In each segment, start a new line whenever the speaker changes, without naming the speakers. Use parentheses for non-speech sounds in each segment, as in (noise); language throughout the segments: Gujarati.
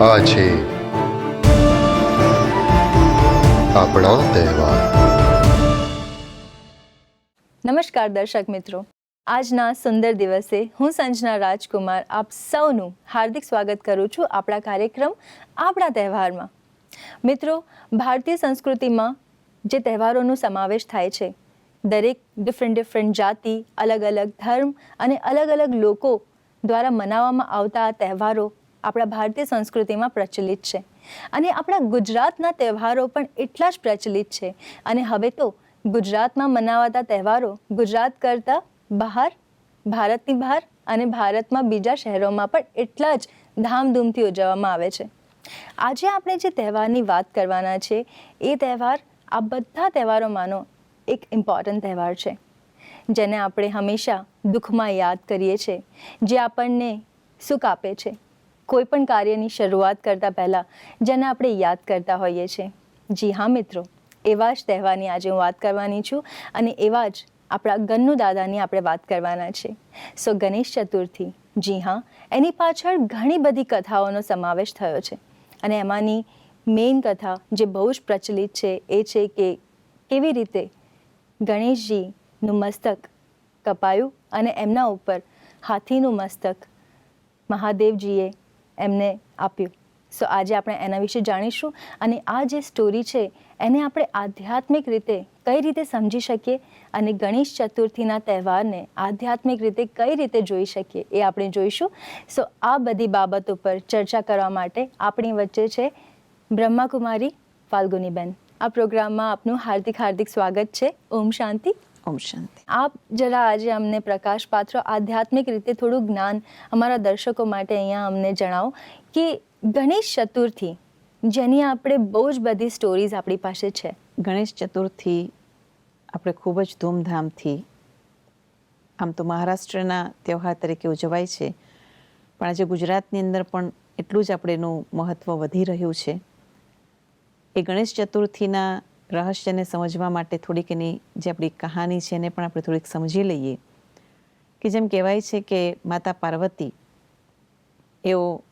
આ આપણા તહેવાર.
નમસ્કાર દર્શક મિત્રો. આજના સુંદર દિવસે હું સંજના રાજકુમાર આપ સૌનું હાર્દિક સ્વાગત કરું છું આપણા કાર્યક્રમ આપણા તહેવારમાં. મિત્રો, ભારતીય સંસ્કૃતિમાં જે તહેવારોનો સમાવેશ થાય છે, દરેક ડિફરન્ટ ડિફરન્ટ જાતિ, અલગ અલગ ધર્મ અને અલગ અલગ લોકો દ્વારા મનાવવામાં આવતા આ તહેવારો આપણા ભારતીય સંસ્કૃતિમાં પ્રચલિત છે. અને આપણા ગુજરાતના તહેવારો પણ એટલા જ પ્રચલિત છે. અને હવે તો ગુજરાતમાં મનાવાતા તહેવારો ગુજરાત કરતાં બહાર, ભારતની બહાર અને ભારતમાં બીજા શહેરોમાં પણ એટલા જ ધામધૂમથી ઉજવવામાં આવે છે. આજે આપણે જે તહેવારની વાત કરવાના છે, એ તહેવાર આ બધા તહેવારોમાંનો એક ઇમ્પોર્ટન્ટ તહેવાર છે. જેને આપણે હંમેશા દુઃખમાં યાદ કરીએ છીએ. જે આપણને સુખ આપે છે. કોઈ પણ કાર્યની શરૂઆત કરતાં પહેલાં જેને આપણે યાદ કરતા હોઈએ છીએ. જી હા, મિત્રો. એવા જ તહેવારની આજે હું વાત કરવાની છું અને એવા જ આપણા ગન્નુ દાદાની આપણે વાત કરવાના છે સો ગણેશ ચતુર્થી, જી હા, એની પાછળ ઘણી બધી કથાઓનો સમાવેશ થયો છે. અને એમાંની મેઇન કથા જે બહુ જ પ્રચલિત છે એ છે કે કેવી રીતે ગણેશજીનું મસ્તક કપાયું અને એમના ઉપર હાથીનું મસ્તક મહાદેવજીએ એમને આપ્યું. સો આજે આપણે એના વિશે જાણીશું અને આ જે સ્ટોરી છે, એને આપણે આધ્યાત્મિક રીતે કઈ રીતે સમજી શકીએ અને ગણેશ ચતુર્થીના તહેવારને આધ્યાત્મિક રીતે કઈ રીતે જોઈ શકીએ એ આપણે જોઈશું. સો આ બધી બાબતો ઉપર ચર્ચા કરવા માટે આપણી વચ્ચે છે બ્રહ્માકુમારી ફાલ્ગુનીબેન. આ પ્રોગ્રામમાં આપનું હાર્દિક હાર્દિક સ્વાગત છે. ઓમ શાંતિ.
ઓમ શાંતિ.
આપ જરા આજે અમને પ્રકાશ પાત્ર આધ્યાત્મિક રીતે થોડું જ્ઞાન અમારા દર્શકો માટે અહીંયા અમને જણાવો કે ગણેશ ચતુર્થી જેની આપણે બહુ જ બધી સ્ટોરીઝ આપણી પાસે છે.
ગણેશ ચતુર્થી આપણે ખૂબ જ ધૂમધામથી આમ તો મહારાષ્ટ્રના તહેવાર તરીકે ઉજવાય છે પણ આજે ગુજરાતની અંદર પણ એટલું જ આપણે એનું મહત્ત્વ વધી રહ્યું છે. એ ગણેશ ચતુર્થીના રહસ્યને સમજવા માટે થોડીક એની જે આપણી કહાની છે એને પણ આપણે થોડીક સમજી લઈએ. કે જેમ કહેવાય છે કે માતા પાર્વતી એઓ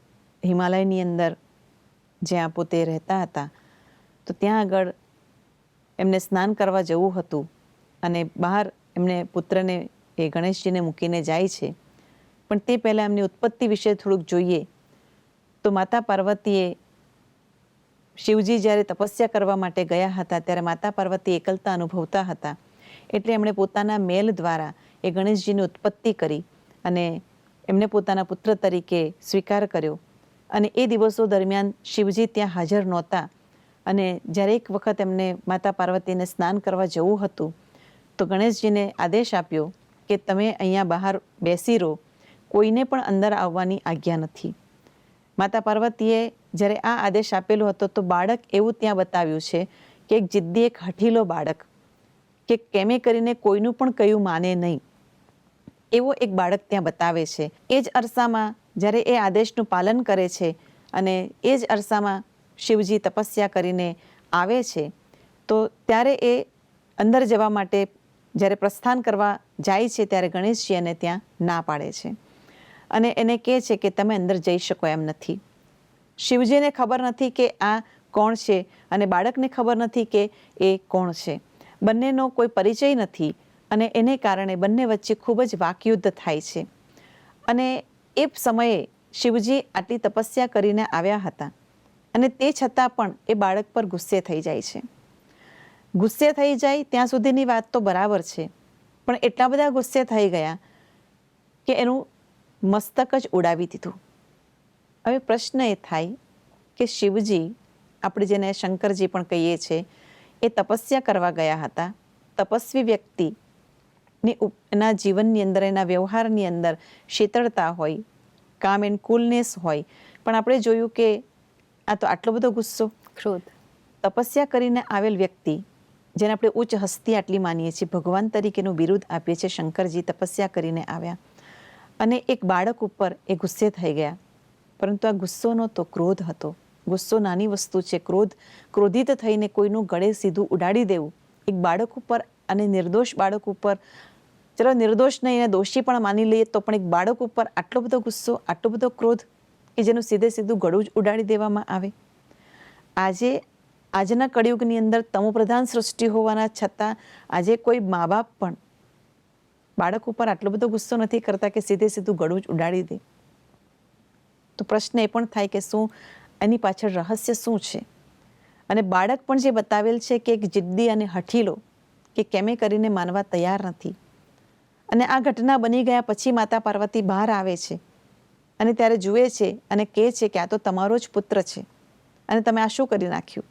હિમાલયની અંદર જ્યાં પોતે રહેતા હતા, તો ત્યાં આગળ એમને સ્નાન કરવા જવું હતું અને બહાર એમને પુત્રને એ ગણેશજીને મૂકીને જાય છે. પણ તે પહેલાં એમની ઉત્પત્તિ વિશે થોડુંક જોઈએ તો માતા પાર્વતીએ શિવજી જ્યારે તપસ્યા કરવા માટે ગયા હતા, ત્યારે માતા પાર્વતી એકલતા અનુભવતા હતા. એટલે એમણે પોતાના મેલ દ્વારા એ ગણેશજીની ઉત્પત્તિ કરી અને એમને પોતાના પુત્ર તરીકે સ્વીકાર કર્યો. અને એ દિવસો દરમિયાન શિવજી ત્યાં હાજર નહોતા. અને જ્યારે એક વખત એમને માતા પાર્વતીને સ્નાન કરવા જવું હતું, તો ગણેશજીને આદેશ આપ્યો કે તમે અહીંયા બહાર બેસી રહો. કોઈને પણ અંદર આવવાની આજ્ઞા નથી. માતા પાર્વતીએ જ્યારે આ આદેશ આપેલો હતો તો બાળક એવું ત્યાં બતાવ્યું છે કે એક જિદ્દી, એક હઠીલો બાળક કે કેમે કરીને કોઈનું પણ કયું માને નહીં. એવો એક બાળક ત્યાં બતાવે છે. એ જ અરસામાં જ્યારે એ આદેશનું પાલન કરે છે અને એ જ અરસામાં શિવજી તપસ્યા કરીને આવે છે, તો ત્યારે એ અંદર જવા માટે જ્યારે પ્રસ્થાન કરવા જાય છે ત્યારે ગણેશજી એને ત્યાં ના પાડે છે. અને એને કહે છે કે તમે અંદર જઈ શકો એમ નથી. શિવજીને ખબર નથી કે આ કોણ છે અને બાળકને ખબર નથી કે એ કોણ છે. બંનેનો કોઈ પરિચય નથી અને એને કારણે બંને વચ્ચે ખૂબ જ વાકયુદ્ધ થાય છે. અને એ સમયે શિવજી આટલી તપસ્યા કરીને આવ્યા હતા અને તે છતાં પણ એ બાળક પર ગુસ્સે થઈ જાય છે. ગુસ્સે થઈ જાય ત્યાં સુધીની વાત તો બરાબર છે, પણ એટલા બધા ગુસ્સે થઈ ગયા કે એનું મસ્તક જ ઉડાવી દીધું. હવે પ્રશ્ન એ થાય કે શિવજી આપણે જેને શંકરજી પણ કહીએ છીએ એ તપસ્યા કરવા ગયા હતા. તપસ્વી વ્યક્તિની એના જીવનની અંદર એના વ્યવહારની અંદર શીતળતા હોય કામ એન્ડ કુલનેસ હોય. પણ આપણે જોયું કે આ તો આટલો બધો ગુસ્સો.
ક્રોધ.
તપસ્યા કરીને આવેલ વ્યક્તિ જેને આપણે ઉચ્ચ હસ્તી આટલી માનીએ છીએ ભગવાન તરીકેનું બિરુદ આપીએ છીએ શંકરજી તપસ્યા કરીને આવ્યા. અને એક બાળક ઉપર એ ગુસ્સે થઈ ગયા. પરંતુ આ ગુસ્સો નહોતો ક્રોધ હતો. ગુસ્સો નાની વસ્તુ છે. ક્રોધ, ક્રોધિત થઈને કોઈનું ગળે સીધું ઉડાડી દેવું. એક બાળક ઉપર અને નિર્દોષ બાળક ઉપર, ચલો નિર્દોષ નહીં એને દોષી પણ માની લઈએ તો પણ એક બાળક ઉપર આટલો બધો ગુસ્સો, આટલો બધો ક્રોધ કે જેનું સીધે સીધું ગળું જ ઉડાડી દેવામાં આવે. આજે, આજના કળિયુગની અંદર તમોપ્રધાન સૃષ્ટિ હોવાના છતાં આજે કોઈ મા બાપ પણ બાળક ઉપર આટલો બધો ગુસ્સો નથી કરતા કે સીધે સીધું ગળું જ ઉડાડી દે? તો પ્રશ્ન એ પણ થાય કે શું એની પાછળ રહસ્ય શું છે? અને બાળક પણ જે બતાવેલ છે કે એક જિદ્દી અને હઠીલો કે કેમે કરીને માનવા તૈયાર નથી. અને આ ઘટના બની ગયા પછી માતા પાર્વતી બહાર આવે છે અને ત્યારે જુએ છે અને કહે છે કે આ તો તમારો જ પુત્ર છે. અને તમે આ શું કરી નાખ્યું?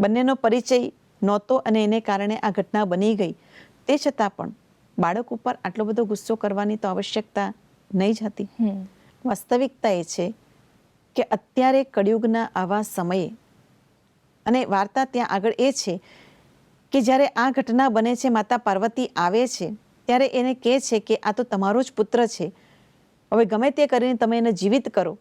બંનેનો પરિચય નહોતો અને એને કારણે આ ઘટના બની ગઈ. તે છતાં પણ બાળક ઉપર આટલો બધો ગુસ્સો કરવાની તો આવશ્યકતા નહીં જ હતી. વાસ્તવિકતા એ છે કે અત્યારે કળિયુગના આવા સમયે અને વાર્તા ત્યાં આગળ એ છે કે જ્યારે આ ઘટના બને છે માતા પાર્વતી આવે છે ત્યારે એને કહે છે કે આ તો તમારો જ પુત્ર છે. હવે ગમે તે કરીને તમે એને જીવિત કરો.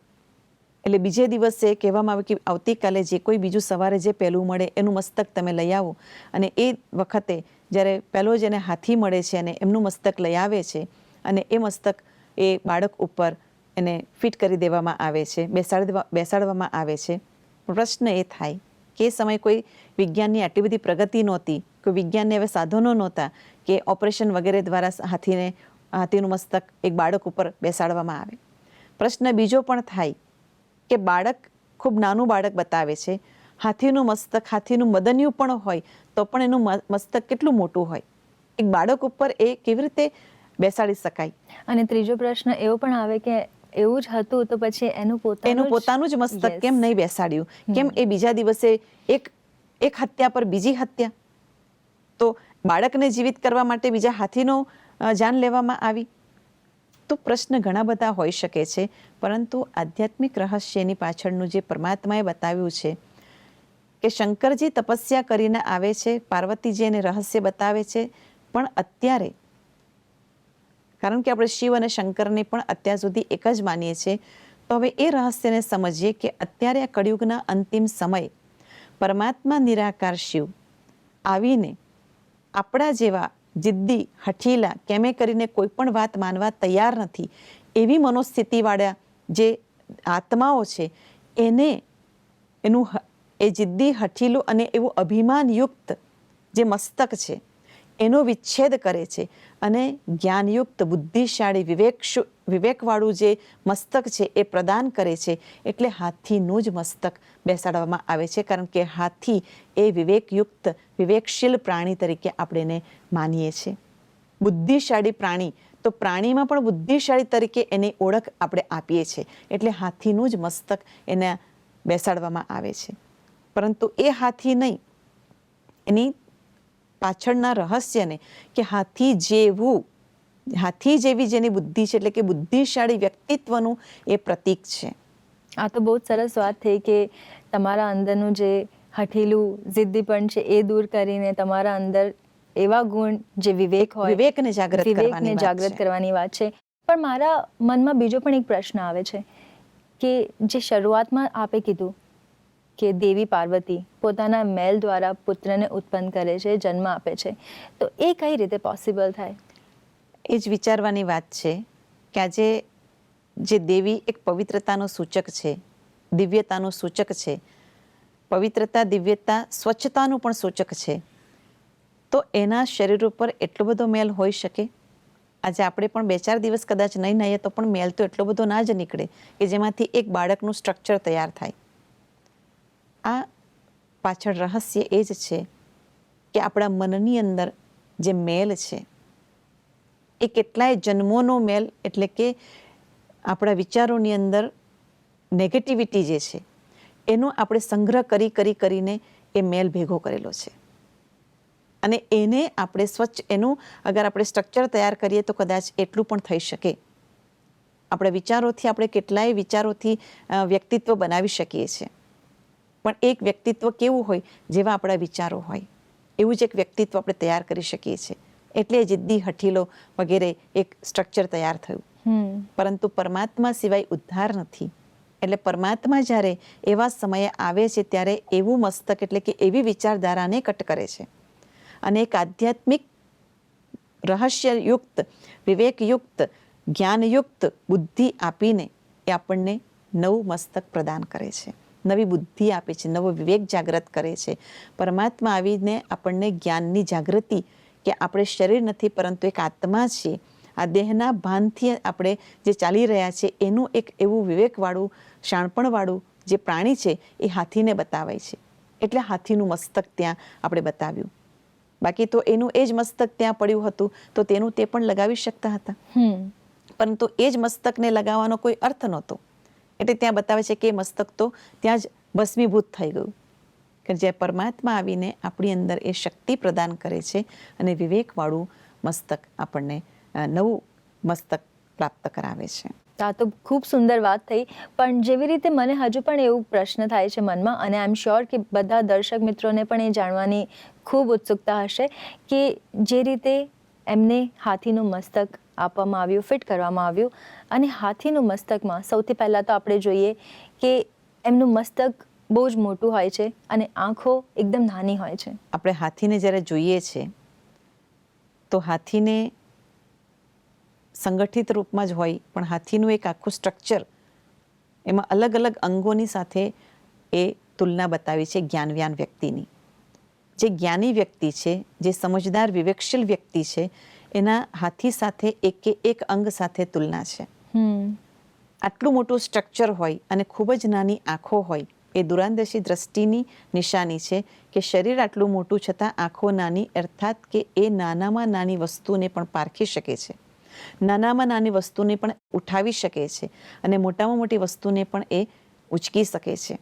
એટલે બીજે દિવસે કહેવામાં આવે કે આવતીકાલે જે કોઈ બીજું સવારે જે પહેલું મળે એનું મસ્તક તમે લઈ આવો. અને એ વખતે જ્યારે પહેલો જેને હાથી મળે છે અને એમનું મસ્તક લઈ આવે છે અને એ મસ્તક એ બાળક ઉપર એને ફિટ કરી દેવામાં આવે છે, બેસાડવા બેસાડવામાં આવે છે. પ્રશ્ન એ થાય કે એ સમયે કોઈ વિજ્ઞાનની આટલી બધી પ્રગતિ નહોતી, કોઈ વિજ્ઞાનને હવે સાધનો નહોતા કે ઓપરેશન વગેરે દ્વારા હાથીને હાથીનું મસ્તક એક બાળક ઉપર બેસાડવામાં આવે. પ્રશ્ન બીજો પણ થાય કે બાળક ખૂબ નાનું બાળક બતાવે છે હાથીનું મસ્તક હાથીનું મદન્યું પણ હોય તો પણ એનું મસ્તક કેટલું મોટું હોય? એક બાળક ઉપર એ કેવી રીતે બેસાડી શકાય?
અને ત્રીજો પ્રશ્ન એવો પણ આવે કે એવું જ હતું તો પછી એનું પોતાનું
એનું પોતાનું જ મસ્તક કેમ નહીં બેસાડ્યું? કેમ એ બીજા દિવસે એક એક હત્યા પર બીજી હત્યા? તો બાળકને જીવિત કરવા માટે બીજા હાથીનો જાન લેવામાં આવી? તો પ્રશ્ન ઘણા બધા હોઈ શકે છે પરંતુ આધ્યાત્મિક રહસ્યની પાછળનું જે પરમાત્માએ બતાવ્યું છે કે શંકરજી તપસ્યા કરીને આવે છે, પાર્વતીજી એને રહસ્ય બતાવે છે, પણ અત્યારે કારણ કે આપણે શિવ અને શંકરને પણ અત્યાર સુધી એક જ માનીએ છીએ, તો હવે એ રહસ્યને સમજીએ કે અત્યારે આ કળિયુગના અંતિમ સમયે, પરમાત્મા નિરાકાર શિવ, આવીને આપણા જેવા જિદ્દી, હઠીલા, કેમે કરીને કોઈ પણ વાત માનવા તૈયાર નથી, એવી મનોસ્થિતિવાળા જે આત્માઓ છે, એને એનું એ જિદ્દી, હઠીલું અને એવું અભિમાનયુક્ત જે મસ્તક છે, એનો વિચ્છેદ કરે છે અને જ્ઞાનયુક્ત, બુદ્ધિશાળી, વિવેકશુ, વિવેકવાળું જે મસ્તક છે એ પ્રદાન કરે છે. એટલે હાથીનું જ મસ્તક બેસાડવામાં આવે છે, કારણ કે હાથી એ વિવેકયુક્ત, વિવેકશીલ પ્રાણી તરીકે આપણે એને માનીએ છીએ. બુદ્ધિશાળી પ્રાણી, તો પ્રાણીમાં પણ બુદ્ધિશાળી તરીકે એની ઓળખ આપણે આપીએ છીએ. એટલે હાથીનું જ મસ્તક એને બેસાડવામાં આવે છે. પરંતુ એ હાથી નહીં. એની પાછળના રહસ્યને કે હાથી જેવું હાથી જેવી જેની બુદ્ધિ છે એટલે કે બુદ્ધિશાળી વ્યક્તિત્વનું એ પ્રતીક છે.
આ તો બહુ સરસ વાત થઈ કે તમારા અંદરનું જે હઠીલું જિદ્દીપણ છે એ દૂર કરીને તમારા અંદર એવા ગુણ જે વિવેક હોય
વિવેકને જાગૃત
વિવેકને જાગૃત કરવાની વાત છે. પણ મારા મનમાં બીજો પણ એક પ્રશ્ન આવે છે કે જે શરૂઆતમાં આપે કીધું કે દેવી પાર્વતી પોતાના મેલ દ્વારા પુત્રને ઉત્પન્ન કરે છે, જન્મ આપે છે. તો એ કઈ રીતે પોસિબલ થાય?
એ જ વિચારવાની વાત છે કે આજે જે દેવી એક પવિત્રતાનું સૂચક છે, દિવ્યતાનું સૂચક છે, પવિત્રતા, દિવ્યતા, સ્વચ્છતાનું પણ સૂચક છે. તો એના શરીર ઉપર એટલો બધો મેલ હોઈ શકે? આજે આપણે પણ બે ચાર દિવસ કદાચ નહીં નાહીએ તો પણ મેલ તો એટલો બધો ના જ નીકળે કે જેમાંથી એક બાળકનું સ્ટ્રક્ચર તૈયાર થાય. આ પાછળ રહસ્ય એ જ છે કે આપણા મનની અંદર જે મેલ છે, એ કેટલાય જન્મોનો મેલ એટલે કે આપણા વિચારોની અંદર નેગેટિવિટી જે છે, એનો આપણે સંગ્રહ કરી કરી, કરીને એ મેલ ભેગો કરેલો છે. અને એને આપણે સ્વચ્છ, એનું અગર આપણે સ્ટ્રક્ચર તૈયાર કરીએ તો કદાચ એટલું પણ થઈ શકે. આપણા વિચારોથી આપણે કેટલાય વિચારોથી વ્યક્તિત્વ બનાવી શકીએ છીએ. પણ એક વ્યક્તિત્વ કેવું હોય જેવા આપણા વિચારો હોય એવું જ એક વ્યક્તિત્વ આપણે તૈયાર કરી શકીએ છીએ. એટલે જિદ્દી હઠીલો વગેરે એક સ્ટ્રક્ચર તૈયાર થયું. પરંતુ પરમાત્મા સિવાય ઉદ્ધાર નથી. એટલે પરમાત્મા જ્યારે એવા સમયે આવે છે ત્યારે એવું મસ્તક એટલે કે એવી વિચારધારાને કટ કરે છે. અને એક આધ્યાત્મિક રહસ્યયુક્ત વિવેકયુક્ત જ્ઞાનયુક્ત બુદ્ધિ આપીને એ આપણને નવું મસ્તક પ્રદાન કરે છે. નવી બુદ્ધિ આપે છે નવો વિવેક જાગૃત કરે છે. પરમાત્મા આવીને આપણને જ્ઞાનની જાગૃતિ કે આપણે શરીર નથી પરંતુ એક આત્મા છીએ. આ દેહના ભાનથી આપણે જે ચાલી રહ્યા છે એનું એક એવું વિવેકવાળું શાણપણવાળું જે પ્રાણી છે એ હાથીને બતાવાય છે. એટલે હાથીનું મસ્તક ત્યાં આપણે બતાવ્યું. બાકી તો એનું એ જ મસ્તક ત્યાં પડ્યું હતું તો તેનું તે પણ લગાવી શકતા હતા. પરંતુ એ જ મસ્તકને લગાવવાનો કોઈ અર્થ નહોતો. એટલે ત્યાં બતાવે છે કે મસ્તક તો ત્યાં જ ભસ્મીભૂત થઈ ગયું. કે જે પરમાત્મા આવીને આપણી અંદર એ શક્તિ પ્રદાન કરે છે અને વિવેકવાળું મસ્તક આપણને નવું મસ્તક પ્રાપ્ત કરાવે છે.
આ તો ખૂબ સુંદર વાત થઈ. પણ જેવી રીતે મને હજુ પણ એવું પ્રશ્ન થાય છે મનમાં, અને આઈ એમ શ્યોર કે બધા દર્શક મિત્રોને પણ એ જાણવાની ખૂબ ઉત્સુકતા હશે, કે જે રીતે એમને હાથીનું મસ્તક આપવામાં આવ્યું ફિટ કરવામાં આવ્યું. અને હાથીનું મસ્તકમાં સૌથી પહેલાં તો આપણે જોઈએ કે એમનું મસ્તક બહુ જ મોટું હોય છે અને આંખો એકદમ નાની હોય છે.
આપણે હાથીને જ્યારે જોઈએ છે, તો હાથીને સંગઠિત રૂપમાં જ હોય, પણ હાથીનું એક આખું સ્ટ્રક્ચર એમાં અલગ અલગ અંગોની સાથે એ તુલના બતાવી છે જ્ઞાનવ્યાન વ્યક્તિની. જે જ્ઞાની વ્યક્તિ છે, જે સમજદાર, વિવેકશીલ વ્યક્તિ છે એના હાથી સાથે એક કે એક અંગ સાથે તુલના છે.
હમ.
આટલું મોટું સ્ટ્રક્ચર હોય અને ખૂબ જ નાની આંખો હોય એ દુરાંદેશી દ્રષ્ટિની નિશાની છે કે શરીર આટલું મોટું છતાં આંખો નાની અર્થાત કે એ નાનામાં નાની વસ્તુને પણ પારખી શકે છે. નાનામાં નાની વસ્તુને પણ ઉઠાવી શકે છે અને મોટામાં મોટી વસ્તુને પણ એ ઉચકી શકે છે.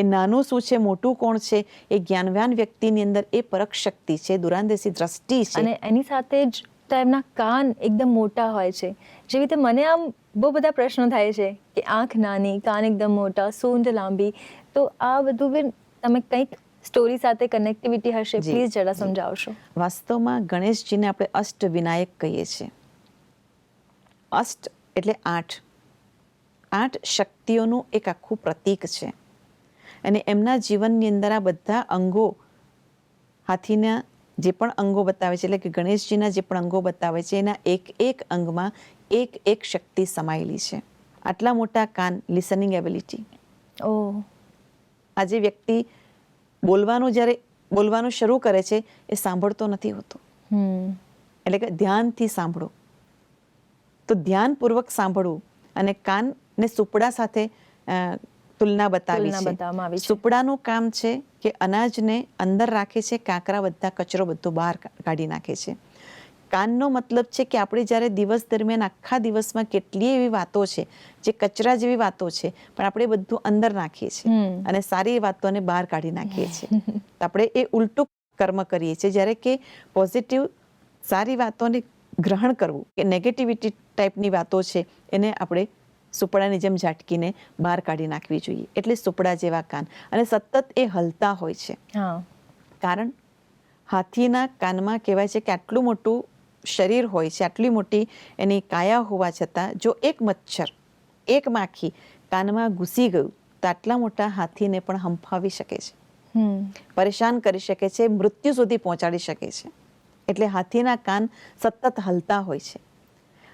એ નાનું શું છે મોટું કોણ છે એ જ્ઞાનવાન વ્યક્તિની અંદર એ પરખ શક્તિ છે દુરાંદેશી દ્રષ્ટિ છે.
અને એની સાથે જ તો એમના કાન એકદમ મોટા હોય છે. જેવી રીતે મને આમ બહુ બધા પ્રશ્નો થાય છે કે આંખ નાની કાન એકદમ મોટા સૂંઢ લાંબી તો આ બધું બી તમે કંઈક સ્ટોરી સાથે કનેક્ટિવિટી હશે પ્લીઝ જરા સમજાવશો.
વાસ્તવમાં ગણેશજીને આપણે અષ્ટ વિનાયક કહીએ છીએ. અષ્ટ એટલે આઠ. આઠ શક્તિઓનું એક આખું પ્રતીક છે. અને એમના જીવનની અંદર આ બધા અંગો હાથીના જે પણ અંગો બતાવે છે એટલે કે ગણેશજીના જે પણ અંગો બતાવે છે એના એક એક અંગમાં એક એક શક્તિ સમાયેલી છે. આટલા મોટા કાન લિસનિંગ એબિલિટી
ઓ
આજે વ્યક્તિ બોલવાનું જ્યારે બોલવાનું શરૂ કરે છે એ સાંભળતો નથી હોતો. એટલે કે ધ્યાનથી સાંભળો. તો ધ્યાનપૂર્વક સાંભળવું અને કાનને સુપડા સાથે તુલના બતાવી છે.
છે.
સુપડાનું કામ છે કે અનાજને અંદર રાખે છે કાંકરા બધા કચરો બધો બહાર કાઢી નાખે છે. કાનનો મતલબ છે કે આપણે જ્યારે દિવસ દરમિયાન આખા દિવસમાં કેટલી એવી વાતો છે જે કચરા જેવી વાતો છે પણ આપણે બધું અંદર નાખીએ છીએ અને સારી વાતોને બહાર કાઢી નાખીએ છીએ. (laughs) તો આપણે એ ઉલટું કર્મ કરીએ છીએ. જ્યારે કે પોઝિટિવ સારી વાતોને ગ્રહણ કરવું કે નેગેટિવિટી ટાઈપની વાતો છે એને આપણે સુપડાની જેમ ઝાટકીને બહાર કાઢી નાખવી જોઈએ. એટલે સુપડા જેવા કાન. અને સતત એ હલતા હોય છે.
હા.
કારણ હાથીના કાનમાં કહેવાય છે કે આટલું મોટું શરીર હોય છે આટલી મોટી એની કાયા હોવા છતાં જો એક મચ્છર એક માખી કાનમાં ઘૂસી ગયું તો આટલા મોટા હાથીને પણ હંફાવી શકે છે.
હમ.
પરેશાન કરી શકે છે મૃત્યુ સુધી પહોંચાડી શકે છે. એટલે હાથીના કાન સતત હલતા હોય છે.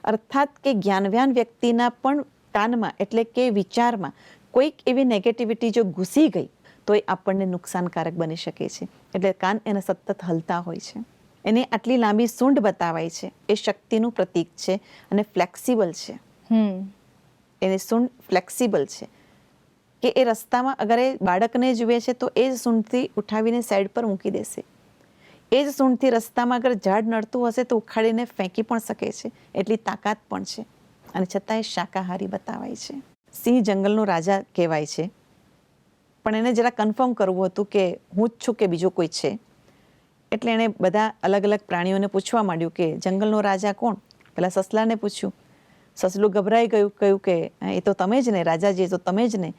અર્થાત કે જ્ઞાનવ્યાન વ્યક્તિના પણ કાનમાં એટલે કે વિચારમાં કોઈક એવી નેગેટિવિટી જો ઘૂસી ગઈ તો એ આપણને નુકસાનકારક બની શકે છે. એટલે કાન એને સતત હલતા હોય છે. એને આટલી લાંબી સૂંઢ બતાવાય છે. એ શક્તિનું પ્રતીક છે અને ફ્લેક્સિબલ છે.
હમ.
એની સૂંઢ ફ્લેક્સિબલ છે. કે એ રસ્તામાં અગર એ બાળકને જુએ છે તો એ જ સૂંઢથી ઉઠાવીને સાઈડ પર મૂકી દેશે. એ જ સૂંઢથી રસ્તામાં અગર ઝાડ નડતું હશે તો ઉખાડીને ફેંકી પણ શકે છે. એટલી તાકાત પણ છે. અને છતાં એ શાકાહારી બતાવાય છે. સિંહ જંગલનો રાજા કહેવાય છે. પણ એને જરા કન્ફર્મ કરવું હતું કે હું જ છું કે બીજો કોઈ છે. એટલે એણે બધા અલગ અલગ પ્રાણીઓને પૂછવા માંડ્યું કે, જંગલનો રાજા કોણ? પહેલાં સસલાને પૂછ્યું. સસલું ગભરાઈ ગયું, કહ્યું કે એ તો તમે જ ને, રાજાજી, એ તો તમે જ ને.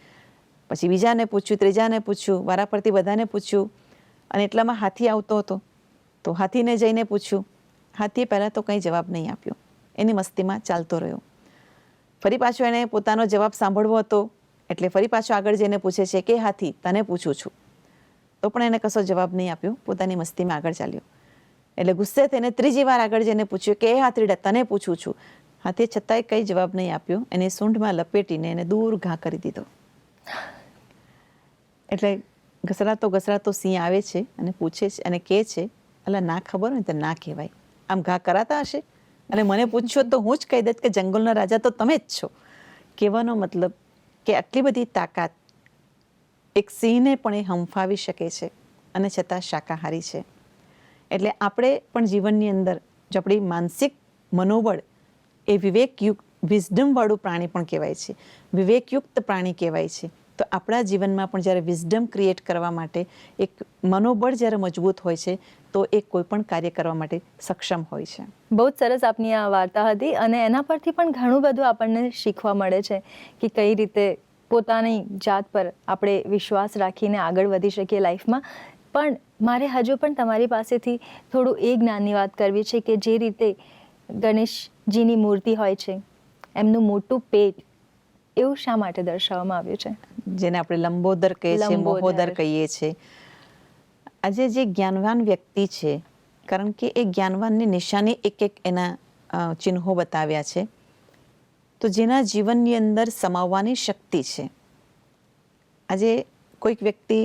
પછી બીજાને પૂછ્યું, ત્રીજાને પૂછ્યું વારા પરથી બધાને પૂછ્યું, અને એટલામાં હાથી આવતો હતો. તો હાથીને જઈને પૂછ્યું, હાથીએ પહેલાં તો કંઈ જવાબ નહીં આપ્યો. એની મસ્તીમાં ચાલતો રહ્યો. ફરી પાછો એણે પોતાનો જવાબ સાંભળવો હતો, એટલે ફરી પાછો આગળ જઈને પૂછે છે કે, હાથી, તને પૂછું છું. તો પણ એને કશો જવાબ નહીં આપ્યો, પોતાની મસ્તીમાં આગળ ચાલ્યો. એટલે ગુસ્સે થઈને ત્રીજી વાર આગળ જઈને પૂછ્યું કે એ હાથરીડા, તને પૂછું છું. હા છતાંય કંઈ જવાબ નહીં આપ્યો, એને સૂંઢમાં લપેટીને એને દૂર ઘા કરી દીધો. એટલે ઘસરાતો ઘસરાતો સિંહ આવે છે અને પૂછે છે અને કહે છે એટલે ના ખબર હોય તો ના કહેવાય. આમ ઘા કરાતા હશે? અને મને પૂછ્યો તો હું જ કહી દઈશ કે જંગલના રાજા તો તમે જ છો. કહેવાનો મતલબ કે આટલી બધી તાકાત એક સિંહને પણ એ હંફાવી શકે છે અને છતાં શાકાહારી છે. એટલે આપણે પણ જીવનની અંદર જો આપણી માનસિક મનોબળ એ વિવેકયુક્ત, વિઝડમવાળું પ્રાણી પણ કહેવાય છે. વિવેકયુક્ત પ્રાણી કહેવાય છે. તો આપણા જીવનમાં પણ જ્યારે વિઝડમ ક્રિએટ કરવા માટે એક મનોબળ જ્યારે મજબૂત હોય છે તો એ કોઈ પણ કાર્ય કરવા માટે સક્ષમ હોય છે.
બહુ જ સરસ આપની આ વાર્તા હતી અને એના પરથી પણ ઘણું બધું આપણને શીખવા મળે છે કે કઈ રીતે પોતાની જાત પર આપણે વિશ્વાસ રાખીને આગળ વધી શકીએ લાઈફમાં. પણ મારે હજુ પણ તમારી પાસેથી થોડું એ જ્ઞાનની વાત કરવી છે કે જે રીતે ગણેશજીની મૂર્તિ હોય છે એમનું મોટું પેટ એવું શા માટે દર્શાવવામાં આવ્યું છે?
જેને આપણે લંબોદર કહીએ છીએ
લંબોદર.
કહીએ છીએ. આજે જે જ્ઞાનવાન વ્યક્તિ છે કારણ કે એ જ્ઞાનવાનની નિશાની એક એક એના ચિહ્નો બતાવ્યા છે તો જેના જીવનની અંદર સમાવવાની શક્તિ છે. આજે કોઈક વ્યક્તિ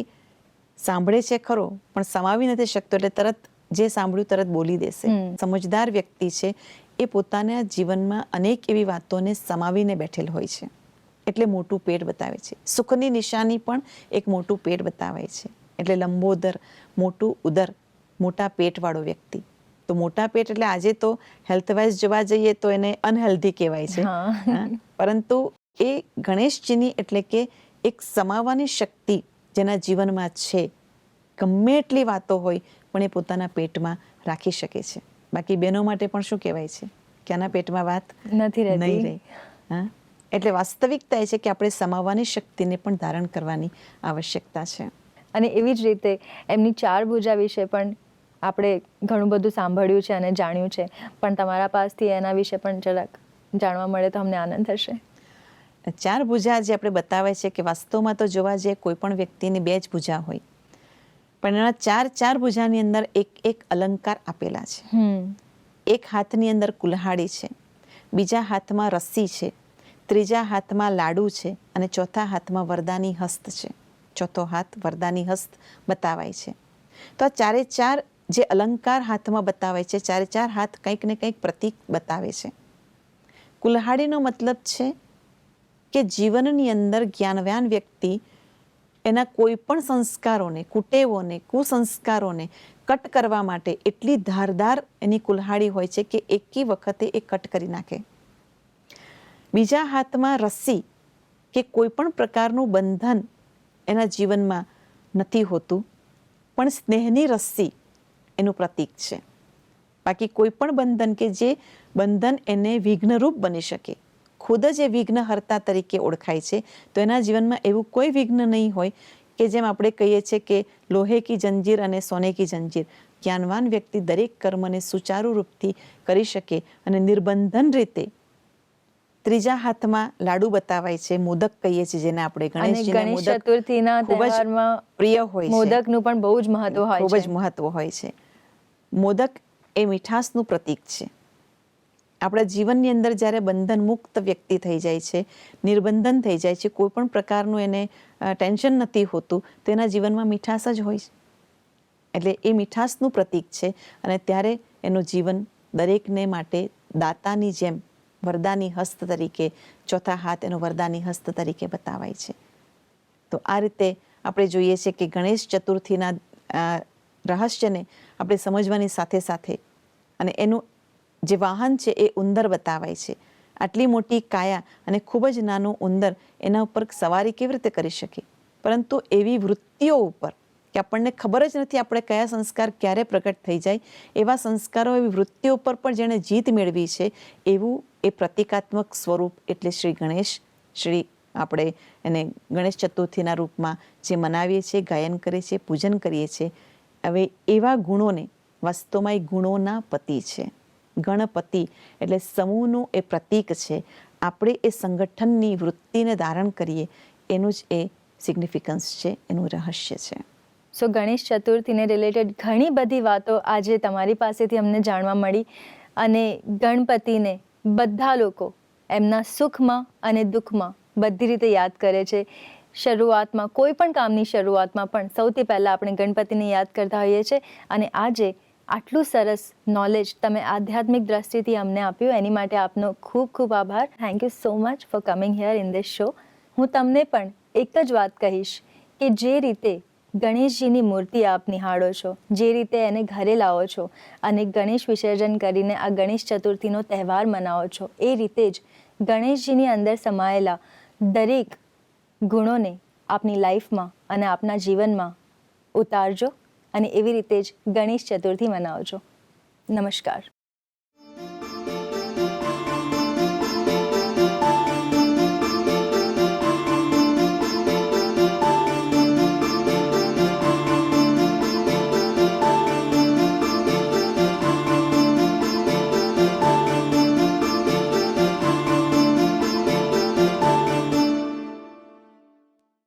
સાંભળે છે ખરો પણ સમાવી નથી શકતો એટલે તરત જે સાંભળ્યું તરત બોલી દેશે. સમજદાર વ્યક્તિ છે એ પોતાના જીવનમાં અનેક એવી વાતોને સમાવીને બેઠેલ હોય છે. એટલે મોટું પેટ બતાવે છે. સુખની નિશાની પણ એક મોટું પેટ બતાવે છે. એટલે લંબોદર મોટું ઉદર મોટા પેટવાળો વ્યક્તિ. તો મોટા પેટ એટલે આજે તો હેલ્થવાઇઝ જોવા જઈએ તો એને અનહેલ્ધી કહેવાય છે. પરંતુ એ ગણેશજીની એટલે કે એક સમાવવાની શક્તિ જેના જીવનમાં છે ગમે એટલી વાતો હોય પણ એ પોતાના પેટમાં રાખી શકે છે. બાકી બહેનો માટે પણ શું કહેવાય છે? કે આના પેટમાં વાત
નથી રહેતી.
નહીં રહે. હા. એટલે વાસ્તવિકતા એ છે કે આપણે સમાવવાની શક્તિને પણ ધારણ કરવાની આવશ્યકતા છે.
અને એવી જ રીતે એમની ચાર ભુજા વિશે પણ આપણે ઘણું બધું સાંભળ્યું છે અને જાણ્યું છે. પણ તમારા પાસથી એના વિશે પણ જરાક જાણવા મળે તો અમને આનંદ થશે.
ચાર ભુજા જે આપણે બતાવે છે કે વાસ્તવમાં તો જોવા જઈએ કોઈ પણ વ્યક્તિની બે જ ભુજા હોય. પણ એના ચાર ચાર ભુજાની અંદર એક એક અલંકાર આપેલા છે.
હમ.
એક હાથની અંદર કુલ્હાડી છે બીજા હાથમાં રસ્સી છે ત્રીજા હાથમાં લાડુ છે અને ચોથા હાથમાં વરદાની હસ્ત છે. ચોથો હાથ વરદાની હસ્ત બતાવાય છે. તો આ ચારે ચાર જે અલંકાર હાથમાં બતાવાય છે, ચારે ચાર હાથ કંઈક ને કંઈક પ્રતીક બતાવે છે. કુલ્હાડીનો મતલબ છે કે જીવનની અંદર જ્ઞાનવાન વ્યક્તિ એના કોઈ પણ સંસ્કારોને, કુટેવોને, કુસંસ્કારોને કટ કરવા માટે એટલી ધારદાર એની કુલ્હાડી હોય છે કે એકી વખતે એ કટ કરી નાખે. બીજા હાથમાં રસ્સી કે કોઈ પણ પ્રકારનું બંધન એના જીવનમાં નથી હોતું, પણ સ્નેહની રસ્સી એનું પ્રતીક છે. બાકી કોઈ પણ બંધન કે જે બંધન એને વિઘ્નરૂપ બની શકે. ખુદ જ એ વિઘ્નહર્તા તરીકે ઓળખાય છે. તો એના જીવનમાં એવું કોઈ વિઘ્ન નહીં હોય કે જેમ આપણે કહીએ છીએ કે લોહે કી જંજીર અને સોને કી જંજીર. જ્ઞાનવાન વ્યક્તિ દરેક કર્મને સુચારુ રૂપથી કરી શકે અને નિર્બંધન રીતે ત્રીજા હાથમાં લાડુ બતાવાય છે મોદક કહીએ છીએ જેને આપણે ગણેશજીને
ગણેશ
મોદક
ચતુર્થીના તહેવારમાં
પ્રિય હોય છે.
મોદકનું પણ બહુ જ મહત્વ હોય
ખૂબ જ મહત્વ હોય છે. મોદક એ મીઠાશનું પ્રતીક છે. આપણા જીવનની અંદર જ્યારે બંધન મુક્ત વ્યક્તિ થઈ જાય છે નિર્બંધન થઈ જાય છે કોઈ પણ પ્રકારનું એને ટેન્શન નથી હોતું તેના જીવનમાં મીઠાશ જ હોય છે. એટલે એ મીઠાશનું પ્રતીક છે અને ત્યારે એનું જીવન દરેકને માટે દાતાની જેમ વરદાની હસ્ત તરીકે, ચોથા હાથ એનો વરદાની હસ્ત તરીકે બતાવાય છે. તો આ રીતે આપણે જોઈએ છે કે ગણેશ ચતુર્થીના રહસ્યને આપણે સમજવાની સાથે સાથે અને એનું જે વાહન છે એ ઉંદર બતાવાય છે. આટલી મોટી કાયા અને ખૂબ જ નાનું ઉંદર એના ઉપર સવારી કેવી રીતે કરી શકે? પરંતુ એવી વૃત્તિઓ ઉપર કે આપણને ખબર જ નથી આપણે કયા સંસ્કાર ક્યારે પ્રગટ થઈ જાય. એવા સંસ્કારો, એવી વૃત્તિઓ ઉપર પણ જેણે જીત મેળવી છે, એવું એ પ્રતિકાત્મક સ્વરૂપ એટલે શ્રી ગણેશ, શ્રી આપણે એને ગણેશ ચતુર્થીના રૂપમાં જે મનાવીએ છીએ, ગાયન કરીએ છીએ, પૂજન કરીએ છીએ, હવે એવા ગુણોને વાસ્તવમાં એ ગુણોના પતિ છે. ગણપતિ એટલે સમૂહનું એ પ્રતીક છે. આપણે એ સંગઠનની વૃત્તિને ધારણ કરીએ, એનું જ એ સિગ્નિફિકન્સ છે, એનું રહસ્ય છે.
સો ગણેશ ચતુર્થીને રિલેટેડ ઘણી બધી વાતો આજે તમારી પાસેથી અમને જાણવા મળી અને ગણપતિને બધા લોકો એમના સુખમાં અને દુઃખમાં બધી રીતે યાદ કરે છે. શરૂઆતમાં કોઈ પણ કામની શરૂઆતમાં પણ સૌથી પહેલાં આપણે ગણપતિને યાદ કરતા હોઈએ છીએ અને આજે આટલું સરસ નોલેજ તમે આધ્યાત્મિક દ્રષ્ટિથી અમને આપ્યું, એની માટે આપનો ખૂબ ખૂબ આભાર. Thank you so much for coming here in this show હું તમને પણ એક જ વાત કહીશ કે જે રીતે ગણેશજીની મૂર્તિ આપ નિહાળો છો. જે રીતે એને ઘરે લાવો છો અને ગણેશ વિસર્જન કરીને આ ગણેશ ચતુર્થીનો તહેવાર મનાવો છો, એ રીતે જ ગણેશજીની અંદર સમાયેલા દરેક ગુણોને આપની લાઈફમાં અને આપના જીવનમાં ઉતારજો અને એવી રીતે જ ગણેશ ચતુર્થી મનાવજો. નમસ્કાર.